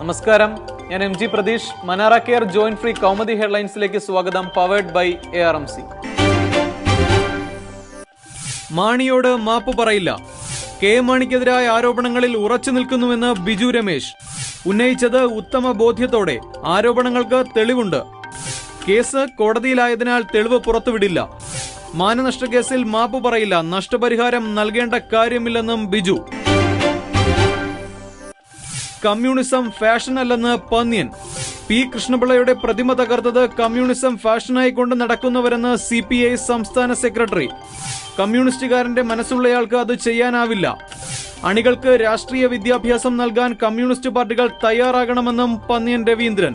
നമസ്കാരം. ഞാൻ M G Pratheesh. Manara care joint free Kaumudi ഹെഡ്ലൈൻസിലേക്ക് സ്വാഗതം powered by A R M C മാണിയോട് മാപ്പ് പറയില്ല. കെ മാണിക്കെതിരായ ആരോപണങ്ങളിൽ ഉറച്ചു നിൽക്കുന്നുവെന്ന് ബിജു രമേശ്. ഉന്നയിച്ചത് ഉത്തമ ബോധ്യത്തോടെ. ആരോപണങ്ങൾക്ക് തെളിവുണ്ട്. കേസ് കോടതിയിലായതിനാൽ തെളിവ് പുറത്തുവിടില്ല. മാനനഷ്ട കേസിൽ മാപ്പ് പറയില്ല. നഷ്ടപരിഹാരം നൽകേണ്ട കാര്യമില്ലെന്നും ബിജു. കമ്മ്യൂണിസം ഫാഷൻ അല്ലെന്ന് പന്ന്യൻ. പി. കൃഷ്ണപിള്ളയുടെ പ്രതിമ തകർത്തത് കമ്മ്യൂണിസം ഫാഷനായി കൊണ്ട് നടക്കുന്നവരെന്ന് സി പി ഐ സംസ്ഥാന സെക്രട്ടറി. കമ്മ്യൂണിസ്റ്റുകാരന്റെ മനസ്സുള്ളയാൾക്ക് അത് ചെയ്യാനാവില്ല. അണികൾക്ക് രാഷ്ട്രീയ വിദ്യാഭ്യാസം നൽകാൻ കമ്മ്യൂണിസ്റ്റ് പാർട്ടികൾ തയ്യാറാകണമെന്നും പന്ന്യൻ രവീന്ദ്രൻ.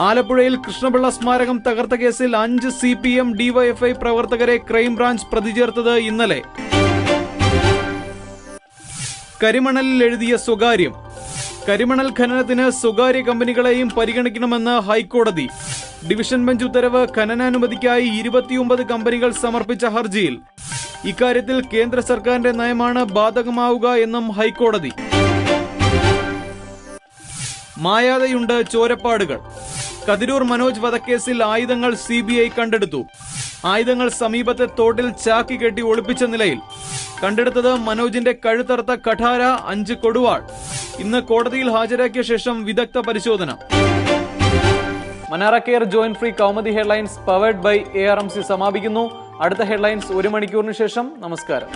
ആലപ്പുഴയിൽ കൃഷ്ണപിള്ള സ്മാരകം തകർത്ത കേസിൽ അഞ്ച് സി പി എം ഡിവൈഎഫ്ഐ പ്രവർത്തകരെ ക്രൈംബ്രാഞ്ച് പ്രതി ചേർത്തത് ഇന്നലെ. കരിമണലിൽ എഴുതിയ സ്വകാര്യം. കരിമണൽ ഖനനത്തിന് സ്വകാര്യ കമ്പനികളെയും പരിഗണിക്കണമെന്ന് ഹൈക്കോടതി. ഡിവിഷൻ ബെഞ്ച് ഉത്തരവ് ഖനനാനുമതിക്കായി ഇരുപത്തിയൊമ്പത് കമ്പനികൾ സമർപ്പിച്ച ഹർജിയിൽ. ഇക്കാര്യത്തിൽ കേന്ദ്ര സർക്കാരിന്റെ നയമാണ് ബാധകമാവുക എന്നും ഹൈക്കോടതി. മായാതെയുണ്ട് ചോരപ്പാടുകൾ. കതിരൂർ മനോജ് വധക്കേസിൽ ആയുധങ്ങൾ സി ബി ഐ കണ്ടെടുത്തു. ആയുധങ്ങൾ സമീപത്തെ തോട്ടിൽ ചാക്കി കെട്ടി ഒളിപ്പിച്ച നിലയിൽ കണ്ടെടുത്തത് മനോജിന്റെ കഴുത്തറുത്ത കഠാര അഞ്ച് കൊടുവാൾ. ഇന്ന് കോടതിയിൽ ഹാജരാക്കിയ ശേഷം വിദഗ്ധ പരിശോധന. Manara care joint free Kaumudi headlines powered by A R M C സമാപിക്കുന്നു. അടുത്ത ഹെഡ്ലൈൻസ് ഒരു മണിക്കൂറിന് ശേഷം നമസ്കാരം.